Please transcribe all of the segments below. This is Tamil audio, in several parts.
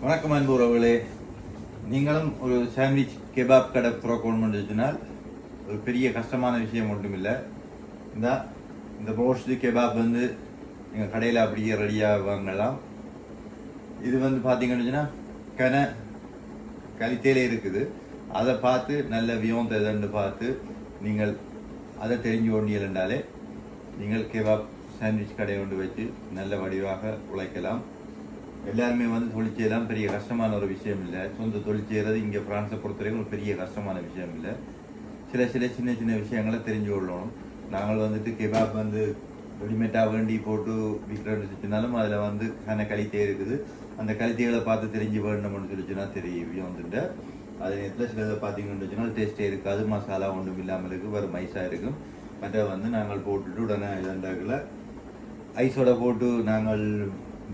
வணக்கம் அன்பு உறவுகளே. நீங்களும் ஒரு சாண்ட்விச் கெபாப் கடை திறக்கணும்னு வச்சுனால் ஒரு பெரிய கஷ்டமான விஷயம் ஒன்றும் இல்லை இந்த இந்த ரோஸ்டு கெபாப் வந்து எங்கள் கடையில் அப்படியே ரெடியாக வாங்கலாம். இது வந்து பார்த்தீங்கன்னு சொன்னா கன கலித்தேலே இருக்குது. அதை பார்த்து நல்ல வியோந்த எதன்னு பார்த்து நீங்கள் அதை தெரிஞ்சு கொண்டீர்கள்னாலே நீங்கள் கெபாப் சாண்ட்விச் கடை கொண்டு வச்சு நல்ல வடிவாக உழைக்கலாம். எல்லாருமே வந்து தொழில் செய்யலாம். பெரிய கஷ்டமான ஒரு விஷயம் இல்லை. சொந்த தொழில் செய்கிறது இங்கே ஃப்ரான்ஸை பொறுத்தவரைக்கும் ஒரு பெரிய கஷ்டமான விஷயம் இல்லை. சில சில சின்ன சின்ன விஷயங்களை தெரிஞ்சு கொள்ளணும். நாங்கள் வந்துட்டு கெபாப் வந்து ரெடிமேட்டாக வேண்டி போட்டு விற்கிறோம்னு சொல்லிச்சுனாலும் அதில் வந்து கன கழித்தே இருக்குது. அந்த கழித்தைகளை பார்த்து தெரிஞ்சு வேணும்னு சொல்லிச்சுன்னா தெரியும் வந்துட்டு. அதே நேரத்தில் சிலதை பார்த்தீங்கன்னு சொன்னால் டேஸ்ட்டே இருக்காது. மசாலா ஒன்றும் இல்லாமல் இருக்குது வெறும் மைஸாக இருக்கும் மற்ற வந்து நாங்கள் போட்டுட்டு உடனே இதண்டாக்கில் ஐஸோட போட்டு நாங்கள்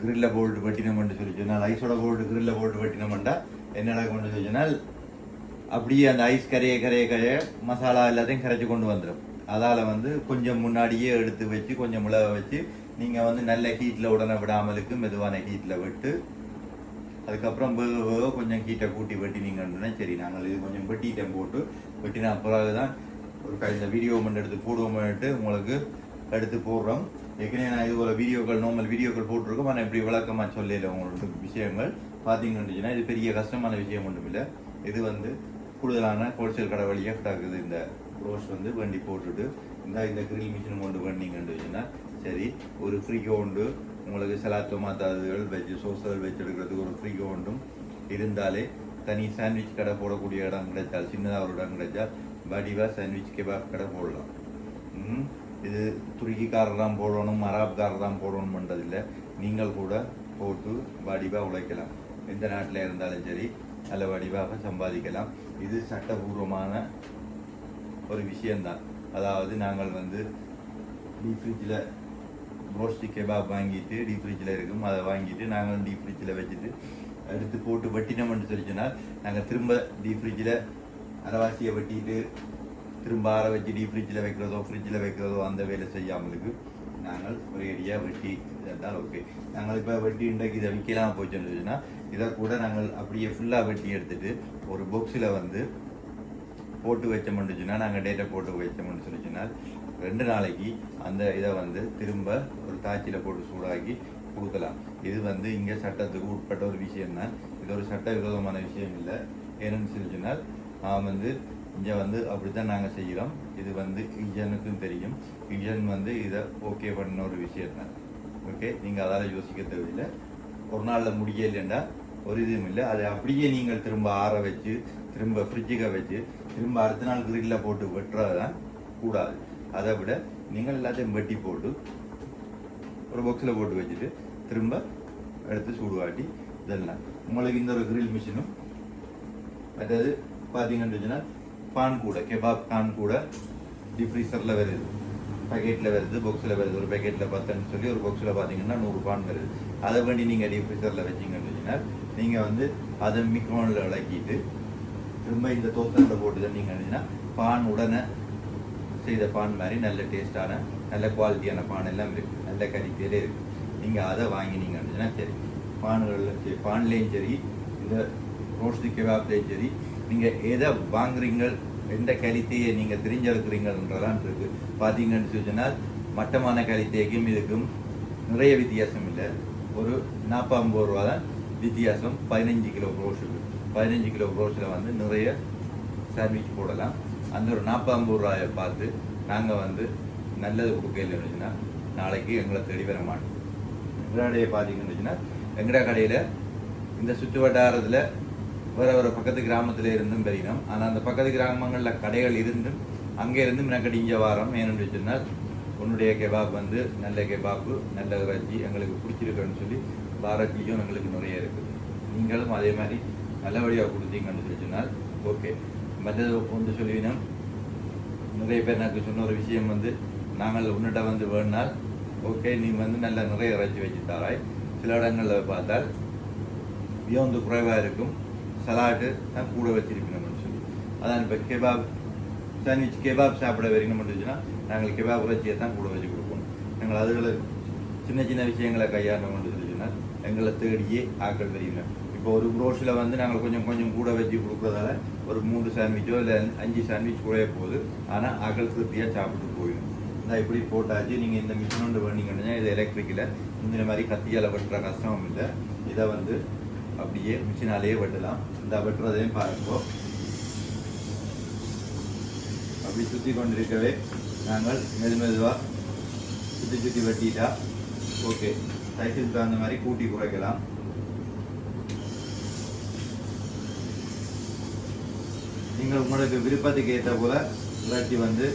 கிரில்ல போல்ட்டு வெட்டினோம்னு சொல்லி சொன்னால் ஐஸோட போட்டு கிரில்ல போட்டு வெட்டினோம்டா என்னடா நடக்கும்னு சொல்லி சொன்னால் அப்படியே அந்த ஐஸ் கரைய கரைய கரைய மசாலா எல்லாத்தையும் கரைச்சி கொண்டு வந்துடும். அதால் வந்து கொஞ்சம் முன்னாடியே எடுத்து வச்சு கொஞ்சம் மிளக வச்சு நீங்கள் வந்து நல்ல ஹீட்டில் உடனே விடாமலுக்கு மெதுவான ஹீட்டில் விட்டு அதுக்கப்புறம் வேக வேக கொஞ்சம் ஹீட்டை கூட்டி வெட்டினீங்கன்னா சரி நாங்கள் இது கொஞ்சம் வெட்டிட்டேன் போட்டு வெட்டின பிறகு தான் ஒரு க- இந்த வீடியோ மட்டும் எடுத்து போடுவோம்ட்டு உங்களுக்கு எடுத்து போடுறோம். ஏற்கனவே நான் இது போல வீடியோக்கள் நார்மல் வீடியோக்கள் போட்டிருக்கோம். ஆனால் இப்படி விளக்கமாக சொல்லல உங்களோட விஷயங்கள். பார்த்தீங்கன்னு இது பெரிய கஷ்டமான விஷயம் ஒன்றும் இல்லை இது வந்து கூடுதலான ஹோல்சேல் கடை வழியாக கிடக்குது இந்த ரோஸ் வந்து வண்டி போட்டுட்டு இந்த இந்த கிரில் மிஷின் கொண்டு வந்தீங்கன்னு சரி ஒரு ஃப்ரீகோ உண்டு உங்களுக்கு சலாத்தோ மாத்தாதுகள் வச்சு சோசல் வெஜ் எடுக்கிறதுக்கு ஒரு ஃப்ரீகோ உண்டும் இருந்தாலே தனி சாண்ட்விச் கடை போடக்கூடிய இடம் கிடைச்சால் சின்னதாக ஒரு இடம் கிடைச்சால் வடிவாக சாண்ட்விச் கெபாப் கடை போடலாம். ம், இது துருக்கிக்காரர் தான் போடணும் மராப்காரர் தான் போடணும்ன்றதில்லை நீங்கள் கூட போட்டு வடிவாக உழைக்கலாம். எந்த நாட்டில் இருந்தாலும் சரி நல்ல வடிவாக சம்பாதிக்கலாம். இது சட்டபூர்வமான ஒரு விஷயந்தான் அதாவது நாங்கள் வந்து டீப் ஃப்ரிட்ஜில் ரோஸ்டி கெபாப் வாங்கிட்டு டீப் ஃப்ரிட்ஜில் இருக்கும் அதை வாங்கிட்டு நாங்கள் டீப் ஃப்ரிட்ஜில் வச்சுட்டு எடுத்து போட்டு வெட்டினோம்னு சொல்லிச்சுன்னா நாங்கள் திரும்ப டீப் ஃப்ரிட்ஜில் அரைவாசியை வெட்டிட்டு திரும்ப ஆற வச்சு டீப் ஃப்ரிட்ஜில் வைக்கிறதோ ஃப்ரிட்ஜில் வைக்கிறதோ அந்த வேலை செய்யாமலுக்கு நாங்கள் ஒரு வெட்டி இருந்தால் ஓகே நாங்கள் இப்போ வெட்டி இன்றைக்கு இதை விற்கலாம் போச்சுன்னு சொன்னால் இதை கூட நாங்கள் அப்படியே ஃபுல்லாக வெட்டி எடுத்துட்டு ஒரு பாக்ஸில் வந்து போட்டு வச்சோம்னு சொன்னால் நாங்கள் டேட்டா போட்டு வச்சோம்னு சொல்லிச்சுன்னா ரெண்டு நாளைக்கு அந்த இதை வந்து திரும்ப ஒரு தாச்சியில் போட்டு சூடாக்கி கொடுக்கலாம். இது வந்து இங்கே சட்டத்துக்கு உட்பட்ட ஒரு விஷயம் தான். இது ஒரு சட்ட விரோதமான விஷயம் இல்லை. ஏன்னு சொல்லி சொன்னால் நான் வந்து இங்கே வந்து அப்படிதான் நாங்கள் செய்கிறோம். இது வந்து இஜனுக்கும் தெரியும். இன்ஜன் வந்து இதை ஓகே பண்ண ஒரு விஷயம் தான். ஓகே நீங்கள் அதால் யோசிக்க தேவையில்லை. ஒரு நாளில் முடியலைன்னா ஒரு இதுவும் இல்லை. அதை அப்படியே நீங்கள் திரும்ப ஆற வச்சு திரும்ப ஃப்ரிட்ஜுக்க வச்சு திரும்ப அடுத்த நாள் கிரில்ல போட்டு வெட்டுறது தான் கூடாது. அதை விட நீங்கள் எல்லாத்தையும் வெட்டி போட்டு ஒரு பாக்ஸில் போட்டு வச்சுட்டு திரும்ப எடுத்து சூடுவாட்டி இதெல்லாம். உங்களுக்கு இந்த ஒரு கிரில் மிஷினும் அதாவது பார்த்தீங்கன்னு வச்சுன்னா பான் கூட கெபாப் பான் கூட டிஃப்ரீசரில் வருது. பேக்கெட்டில் வருது பாக்ஸில் வருது. ஒரு பேக்கெட்டில் பத்துன்னு சொல்லி ஒரு பாக்ஸில் பார்த்தீங்கன்னா நூறு பான் வருது. அதை வேண்டி நீங்கள் டிஃப்ரீசரில் வச்சிங்கன்னு சொன்னீங்கன்னா நீங்கள் வந்து அதை மிக்ரோனில் விளக்கிட்டு திரும்ப இந்த தோத்தத்தில் போட்டு தந்தீங்கன்னா பான் உடனே செய்த பான் மாதிரி நல்ல டேஸ்டான நல்ல குவாலிட்டியான பான் எல்லாம் இருக்குது நல்ல கறிப்பேரே இருக்குது நீங்கள் அதை வாங்கினீங்கன்னா சரி. பான்களில் சரி பான்லேயும் சரி இந்த ரோஸ்டி கெபாப்லேயும் சரி நீங்கள் எதை வாங்குறீங்க எந்த கலித்தையை நீங்கள் தெரிஞ்செடுக்கிறீங்கன்றதான் இருக்கு. பார்த்தீங்கன்னு சொன்னால் மட்டமான கலித்தைக்கும் இதுக்கும் நிறைய வித்தியாசம் இல்லை. ஒரு நாற்பது ரூபா தான் வித்தியாசம். பதினஞ்சு கிலோ ப்ரோஸுக்கு பதினஞ்சு கிலோ ப்ரோஸில் வந்து நிறைய சாண்ட்விச் போடலாம். அந்த ஒரு நாற்பது ரூபாயை பார்த்து நாங்கள் வந்து நல்லது கொடுக்கல இருந்துச்சுன்னா நாளைக்கு எங்களை தேடி வர மாட்டோம். எங்களோட கடையை பார்த்தீங்கன்னு சொன்னால் எங்கடா கடையில் இந்த சுற்று வட்டாரத்தில் வேற ஒரு பக்கத்து கிராமத்தில் இருந்தும் பெரியணும் ஆனால் அந்த பக்கத்து கிராமங்களில் கடைகள் இருந்தும் அங்கே இருந்தும் எனக்கு இங்கே வாரம். ஏன்னு சொன்னால் உன்னுடைய கெபாப் வந்து நல்ல கெபாப்பு நல்ல இறைச்சி எங்களுக்கு பிடிச்சிருக்குன்னு சொல்லி பாரதியும் எங்களுக்கு நிறைய இருக்குது. நீங்களும் அதே மாதிரி நல்லபடியாக கொடுத்தீங்கன்னு சொல்லி சொன்னால் ஓகே. மற்றது ஒன்று சொல்லினோம் நிறைய பேர் எனக்கு சொன்ன ஒரு விஷயம் வந்து நாங்கள் உன்னிட்ட வந்து வேணால் ஓகே நீ வந்து நல்ல நிறைய இறைச்சி வச்சு தாராய். சில இடங்களில் பார்த்தால் வியோந்து குறைவாக இருக்கும். சலாட்டு தான் கூட வச்சிருக்கணும்னு சொல்லி அதான் இப்போ கெபாப் சாண்ட்விச் கெபாப் சாப்பிட வரீங்கன்னு இருந்துச்சுன்னா நாங்கள் கெபாப் இறைச்சியை தான் கூட வச்சு கொடுப்போம் நாங்கள் அதுகளை சின்ன சின்ன விஷயங்களை கையாளணும்னு சொல்லிச்சுன்னா எங்களை தேடியே ஆக்கள் வரீங்க இப்போ ஒரு ப்ரோஷில் வந்து நாங்கள் கொஞ்சம் கொஞ்சம் கூட வச்சு கொடுக்குறதால ஒரு மூணு சாண்ட்விச்சோ இல்லை அஞ்சு சாண்ட்விச் குறைய போகுது. ஆனால் ஆக்கள் திருப்தியாக சாப்பிட்டு போயிடும். இந்த இப்படி போட்டாச்சு நீங்கள் இந்த மிஷின் ஒன்று பண்ணீங்கன்னா இது எலக்ட்ரிக்கில் இந்த மாதிரி கத்தியால் வெட்டுற கஷ்டமும் இல்லை. இதை வந்து அப்படியே மிஷினாலேயே வெட்டலாம். இந்த வெட்டுறதையும் பார்ப்போம் அப்படி சுற்றி கொண்டிருக்கவே நாங்கள் மெது மெதுவாக சுற்றி சுற்றி வெட்டிட்டா ஓகே. சைக்கிள் தகுந்த மாதிரி கூட்டி குறைக்கலாம். நீங்கள் உங்களுக்கு விருப்பத்துக்கு ஏற்ற போல இல்லாட்டி வந்து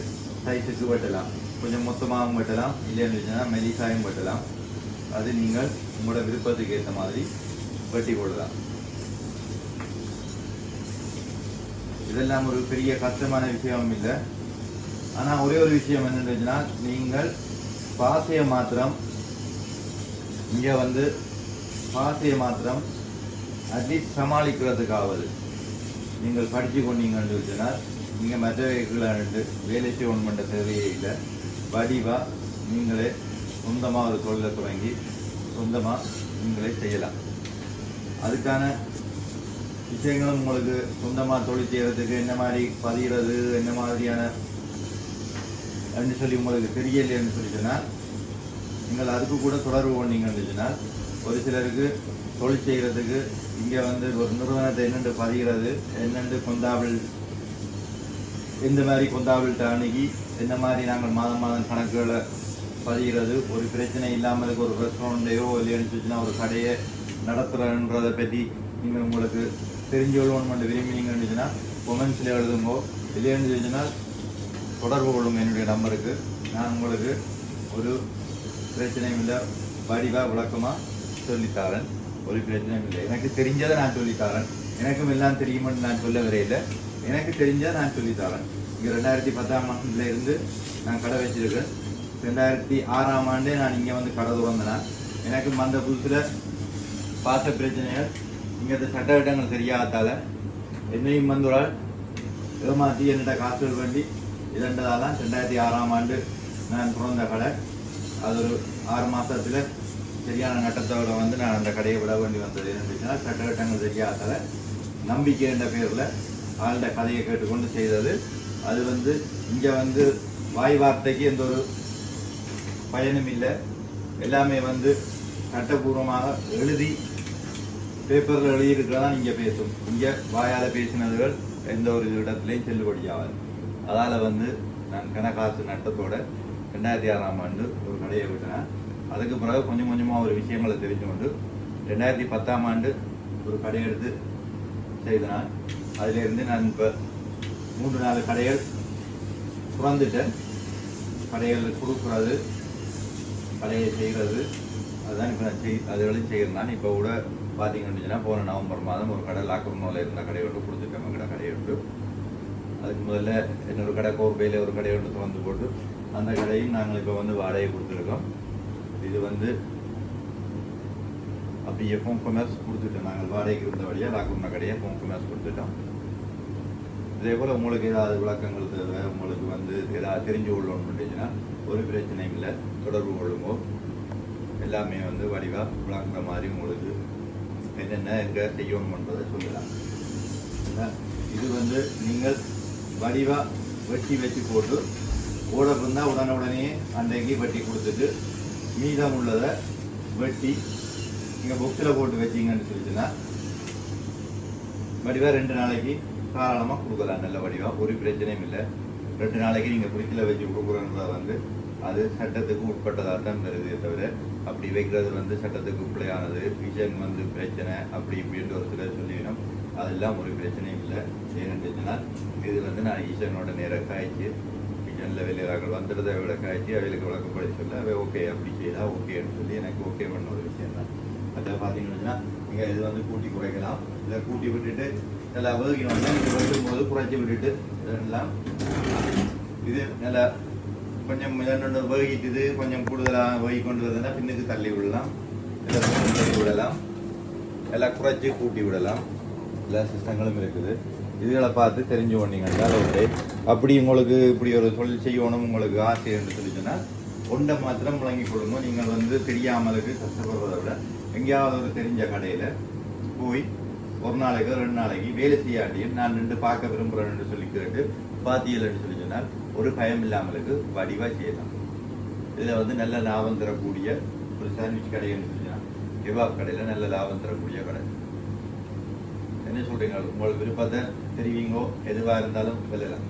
சைஸுக்கு வெட்டலாம். கொஞ்சம் மொத்தமாகவும் வெட்டலாம். இல்லைன்னு வச்சுன்னா மெலிசாயும் வெட்டலாம். அது நீங்கள் உங்களோட விருப்பத்துக்கு ஏற்ற மாதிரி வெட்டி கொள்ளலாம் இதெல்லாம் ஒரு பெரிய கஷ்டமான விஷயமும் இல்லை. ஆனால் ஒரே ஒரு விஷயம் என்னன்னு நீங்கள் பாசையை மாத்திரம் இங்கே வந்து பாசையை மாத்திரம் அட்லீஸ்ட் சமாளிக்கிறதுக்காவது நீங்கள் படித்து கொண்டீங்கன்னு சொன்னால் நீங்கள் மற்றவைகளை வேலை செய்யணும் பண்ணுற தேவையே இல்லை. வடிவாக நீங்களே சொந்தமாக ஒரு தொழிலை தொடங்கி சொந்தமாக நீங்களே செய்யலாம். அதுக்கான விஷயங்களும் உங்களுக்கு சொந்தமாக தொழில் செய்கிறதுக்கு என்ன மாதிரி பதிகிறது என்ன மாதிரியான அப்படின்னு சொல்லி உங்களுக்கு தெரியலைன்னு சொல்லி சொன்னால் நீங்கள் அதுக்கு கூட தொடர்பு பண்ணீங்கன்னு சொன்னால் ஒரு சிலருக்கு தொழில் செய்கிறதுக்கு இங்கே வந்து ஒரு நிறுவனத்தை என்னென்று பதிகிறது என்னென்று கொந்தாவில் எந்த மாதிரி கொந்தாவில்கிட்ட அணுகி என்ன மாதிரி நாங்கள் மாதம் மாதம் கணக்குகளை பதிகிறது ஒரு பிரச்சனை இல்லாமல் ஒரு ரெஸ்டாரண்ட்டையோ இல்லைன்னு சொல்லிச்சுன்னா ஒரு கடையை நடத்துகிறன்றதை பற்றி நீங்கள் உங்களுக்கு தெரிஞ்சு கொள்ளணும்னு விரும்பினீங்கன்னு இருந்துச்சுன்னா கொமெண்ட்ஸில் எழுதுங்கோ. இல்லைன்னு இருந்துச்சுன்னா தொடர்பு கொள்ளுங்க என்னுடைய நம்பருக்கு நான் உங்களுக்கு ஒரு பிரச்சனையும் இல்லை வடிவாக விளக்கமாக சொல்லித்தாரேன். ஒரு பிரச்சனையும் இல்லை. எனக்கு தெரிஞ்சதை நான் சொல்லித்தாரேன். எனக்கும் எல்லாம் தெரியுமென்னு நான் சொல்ல வரையில எனக்கு தெரிஞ்சதை நான் சொல்லித்தரேன். இங்கே ரெண்டாயிரத்தி பத்தாம் ஆண்டுல இருந்து நான் கடை வச்சிருக்கேன். ரெண்டாயிரத்தி ஆறாம் ஆண்டே நான் இங்கே வந்து கடை திறந்தேன். எனக்கு அந்த புதுசில் பார்த்த பிரச்சனைகள் இங்கே சட்டவிட்டங்கள் தெரியாததால் என்னையும் வந்துள்ளால் ஏமாற்றி என்னிட காசுகள் வண்டி இரண்டதால் ரெண்டாயிரத்தி ஆறாம் ஆண்டு நான் பிறந்த கடை. அது ஒரு ஆறு மாதத்தில் சரியான நட்டத்தோட வந்து நான் அந்த கடையை விட வேண்டி வந்தது. இருந்துச்சுன்னா சட்டகட்டங்கள் தெரியாதால நம்பிக்கை என்ற பேரில் ஆளுடைய கதையை கேட்டுக்கொண்டு செய்தது. அது வந்து இங்கே வந்து வாய் வார்த்தைக்கு எந்த ஒரு பயனும் இல்லை. எல்லாமே வந்து சட்டபூர்வமாக எழுதி பேப்பரில் எழுதியிருக்கிறதா இங்கே பேசும். இங்கே வாயால் பேசினதுகள் எந்த ஒரு இடத்துலையும் செல்லுபடியாகாது. அதால் வந்து நான் கணக்காசு நட்டத்தோட ரெண்டாயிரத்தி ஆறாம் ஆண்டு ஒரு கடையை விட்டேன் அதுக்கு பிறகு கொஞ்சம் கொஞ்சமாக ஒரு விஷயங்களை தெரிஞ்சு கொண்டு ரெண்டாயிரத்தி பத்தாம் ஆண்டு ஒரு கடை எடுத்து செய்தேன். அதிலிருந்து நான் இப்போ மூன்று நாலு கடைகள் புறந்துட்டேன். கடைகள் கொடுக்குறது கடையை செய்கிறது அதுதான் இப்போ நான் செய் அதுகளும் செய்கிறேன் நான் இப்போ கூட பார்த்தீங்கன்னு போன நவம்பர் மாதம் ஒரு கடை லாக்டவுனில் இருந்த கடையை விட்டு கொடுத்துருக்கேன் கடை கடையை விட்டு. அதுக்கு முதல்ல இன்னொரு கடை கோப்பையில் ஒரு கடையை விட்டு திறந்து போட்டு அந்த கடையும் நாங்கள் இப்போ வந்து வாடகை கொடுத்துருக்கோம். இது வந்து அப்படியே ஃபோன் கொமர்ஸ் கொடுத்துட்டோம். நாங்கள் வாடகைக்கு இருந்த வழியாக லாக்டவுன் கடையை ஃபோன் கொமர்ஸ் கொடுத்துட்டோம். இதே போல் உங்களுக்கு ஏதாவது விளக்கங்கள் தேவை உங்களுக்கு வந்து ஏதாவது தெரிஞ்சு கொள்ளணும் அப்படின்னா ஒரு பிரச்சனையும் இல்லை. தொடர்பு கொள்ளுங்கோ. எல்லாமே வந்து வடிவாக விளக்குற மாதிரி உங்களுக்கு என்னென்ன எங்கே செய்யணும்ன்றதை சொல்லலாம் இது வந்து நீங்கள் வடிவாக வெட்டி வச்சு போட்டு கூட இருந்தால் உடனே உடனே அன்றைக்கு வெட்டி கொடுத்துட்டு மீதம் உள்ளதை வெட்டி நீங்கள் புக்கில் போட்டு வச்சீங்கன்னு சொல்லிச்சுன்னா வடிவாக ரெண்டு நாளைக்கு தாராளமாக கொடுக்கலாம். நல்ல வடிவாக ஒரு பிரச்சனையும் இல்லை. ரெண்டு நாளைக்கு நீங்கள் ஃப்ரிட்ஜில் வச்சு கொடுக்குறன்றத வந்து அது சட்டத்துக்கு உட்பட்டதாக தான் வருதே தவிர அப்படி வைக்கிறது வந்து சட்டத்துக்கு பிள்ளையானது விஷன் வந்து பிரச்சனை அப்படி இப்படின்ற ஒரு சிலர் சொல்லிவிடும். அதெல்லாம் ஒரு பிரச்சனையும் இல்லை. ஏன்னு சொன்னால் இது வந்து நான் ஈசனோட நேராக காய்ச்சி கிச்சனில் வெளியார்கள் வந்துடுறத விட காய்ச்சி அவளுக்கு விளக்கப்படி சொல்ல அவ ஓகே அப்படி செய்தா ஓகேன்னு சொல்லி எனக்கு ஓகே பண்ண ஒரு விஷயம் தான். அதில் பார்த்தீங்கன்னா நீங்கள் இது வந்து கூட்டி குறைக்கலாம். இதை கூட்டி விட்டுட்டு நல்லா வேகணும் நீங்கள் வைக்கும்போது குறைச்சி விட்டுட்டு இதெல்லாம் இது நல்லா கொஞ்சம் இதனோட வேகிட்டுது கொஞ்சம் கூடுதலாக வேகி கொண்டு வந்ததுன்னா பின்னுக்கு தள்ளி விடலாம். இல்லை தள்ளி விடலாம். எல்லாம் குறைச்சி கூட்டி விடலாம். எல்லா சிஸ்டங்களும் இருக்குது. இதுகளை பார்த்து தெரிஞ்சு கொண்டீங்கன்னா ஓகே அப்படி உங்களுக்கு இப்படி ஒரு தொழில் செய்யணும் உங்களுக்கு ஆசை என்று சொல்லிச்சுன்னா ஒன்றை மாத்திரம் வழங்கி கொடுங்க. நீங்கள் வந்து தெரியாமலுக்கு கஷ்டப்படுறதை விட எங்கேயாவது ஒரு தெரிஞ்ச கடையில் போய் ஒரு நாளைக்கு ரெண்டு நாளைக்கு வேலை செய்யாட்டியும் நான் நின்று பார்க்க விரும்புகிறேன்னு சொல்லி கேட்டு பாத்தியலன்னு சொல்லி சொன்னால் ஒரு பயம் இல்லாமலுக்கு வடிவாக செய்யலாம். இதில் வந்து நல்ல லாபம் தரக்கூடிய ஒரு சாண்ட்விச் கடைன்னு சொல்லி சொன்னால் கெபாப் கடையில் நல்ல லாபம் தரக்கூடிய கடை. என்ன சொல்கிறீங்க உங்களுக்கு விருப்பத்தை தெரிவிங்கோ எதுவாக இருந்தாலும் சொல்லலாம்.